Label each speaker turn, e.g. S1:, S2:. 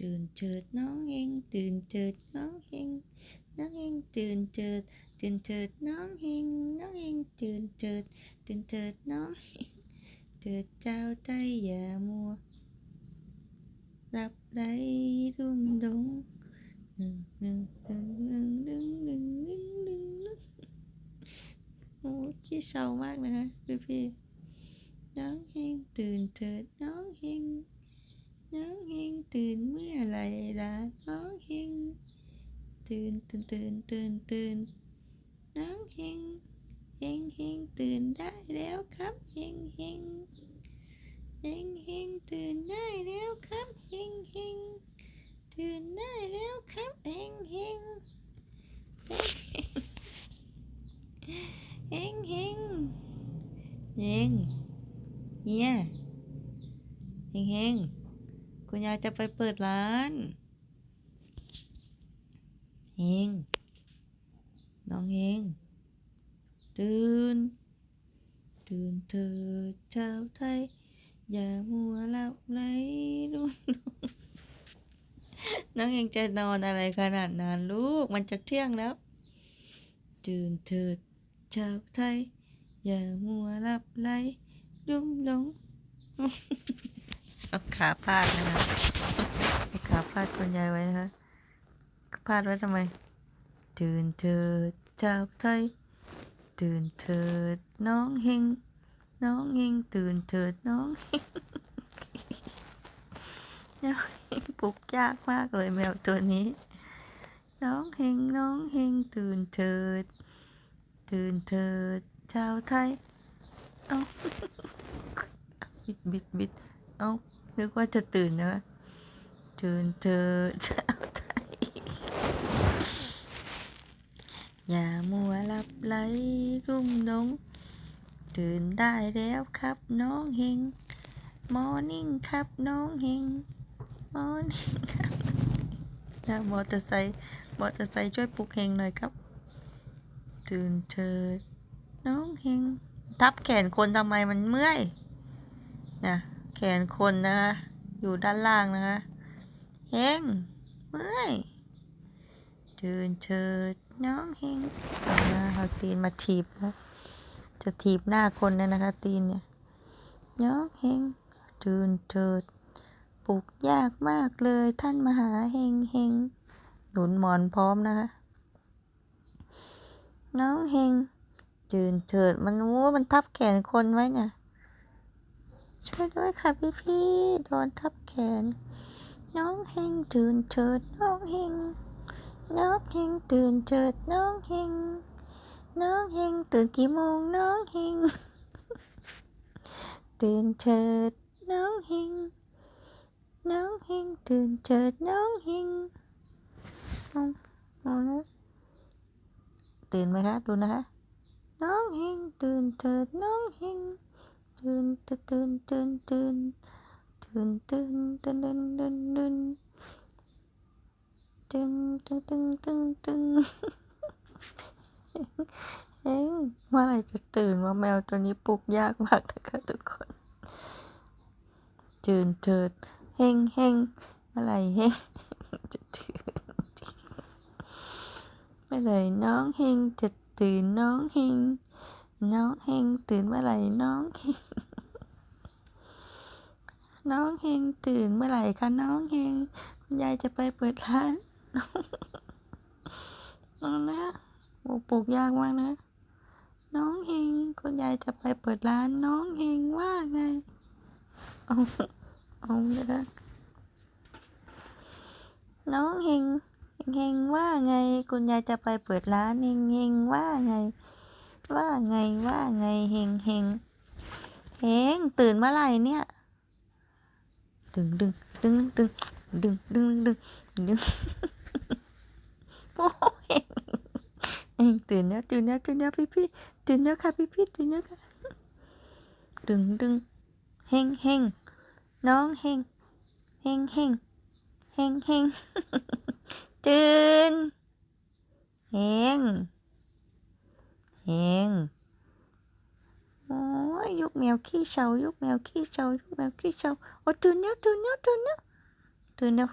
S1: ตื่นเถิดน้องเฮงตื่นเถิดน้องเฮงน้องเฮงตื่นเถิดตื่นเถิดน้องเฮงน้องเฮงตื่นเถิดตื่นเถิดน้องเฮงเถิดเจ้าใจอย่ามัวรับไรรุ่มดงหนึ่งหนึ่งหนึ่งหนึ่งหนึ่งหนึ่งหนึ่งหนึ่งหนึ่งโอ้ยขี้เศร้ามากนะคะพี่พี่ๆน้องเฮงตื่นเถิดน้องเฮง น้องเฮงตื่นเมื่อไหรล่ะน้องเฮง ตื่นตื่นตื่นตื่นน้องเฮงเฮงเฮงตื่นได้แล้วครับเฮงเฮงเฮงเฮงตื่นได้แล้วครับเฮงเฮงตื่นได้แล้วครับเฮงเฮงเฮงเฮงเฮงเฮียเฮงเฮงคุณยายจะไปเปิดร้าน เฮงน้องเฮงตื่น ตื่นเถิดชาวไทย อย่ามัวหลับไหลรุ่นน้องเฮงจะนอนอะไรขนาดนั้นลูกมันจะเที่ยงแล้ว ตื่นเถิดชาวไทย อย่ามัวหลับไหลรุ่มหลงเอาขาพาดนะคะเอขาพาดคุณยายไว้นะคะ พาดไว้ทำไม ตื่นเถิดเจ้าไทย ตื่นเถิดน้องเฮงน้องเฮงตื่นเถิดน้องเฮงน้องเฮงปลุกยากมากเลยแมวตัวนี้ น้องเฮงน้องเฮงตื่นเถิด ตื่นเถิดชาวไทย เอาบิดบิดบิดเอานึกว่าจะตื่นนะตื่นเถิดชาไทย อย่ามัวหลับไหลรุ่มหลงตื่นได้แล้วครับน้องเฮงมอร์นิ่งครับน้องเฮงมอร์นิ่งครับนะมอเตอร์ไซค์มอเตอร์ไซค์ช่วยปลุกเฮงหน่อยครับ ตื่นเถิดน้องเฮงทับแขนคนทำไมมันเมื่อยนะแขนคนนะคะอยู่ด้านล่างนะคะเฮงเมื่อยตื่นเถิด น้องเฮงเอานะเอาตีนมาถีบนะจะถีบหน้าคนนะนะคะ ตีนเนี่ยน้องเฮงตื่นเถิดปลุกยากมากเลยท่านมหาเฮงเฮงหนุนหมอนพร้อมนะคะน้องเฮงตื่นเถิดมันโอ้มันทับแขนคนไว้เนี่ยช่วยด้วยค่ะพี่พี่โดนทับแขน น้องเฮงตื่นเถิดน้องเฮง น้องเฮงตื่นเถิดน้องเฮงน้องเฮงตื่นกี่โมงน้องเฮงตื่นเถิดน้องเฮงน้องเฮงตื่นเถิดน้องเฮงเอาเอานะตื่นไหมคะดูนะคะน้องเฮงตื่นเถิดน้องเฮงตื่นตื่นตื่นตื่นตื่นตื่นตื่นตื่นตื่นตื่น ตื่นตื่นตื่นตื่นตื่นตื่นเฮ้ยเมื่อไหร่จะตื่นว่าแมวตัวนี้ปลุกยากมากนะคะทุกคนตื่นเถิดเฮงเฮงเมื่อไหร่เฮงจะตื่นเมื่อไหร่น้องเฮงจะตื่นน้องเฮงน้องเฮงตื่นเมื่อไหร่น้องเฮงน้องเฮงตื่นเมื่อไหร่คะน้องเฮงคุณยายจะไปเปิดร้าน น้องนะโอ้ปลูกยากมากนะ น้องเฮงคุณยายจะไปเปิดร้านน้องเฮงว่าไง เอาเอาเลยนะน้องเฮงเฮงว่าไง คุณยายจะไปเปิดร้านเฮงเฮงว่าไง ว่าไงว่าไงเฮงเฮงเฮงตื่นเมื่อไหร่เนี่ย ดึงดึงดึงดึงดึงดึงดึงดึงโอ้เฮงเฮง ตื่นแล้วตื่นแล้วตื่นแล้วพี่พี่ตื่นแล้วค่ะพี่พี่ตื่นแล้วค่ะดึงดึงเฮงเฮงน้องเฮงเฮงเฮงเฮงเฮงตื่นเฮงเองโอ้ยยุกแมวขี้เศร้ายุกแมวขี้เศร้ายุกแมวขี้เศร้าโอ้ตื่นแล้วตื่นแล้วตื่นแล้วตื่นแล้ว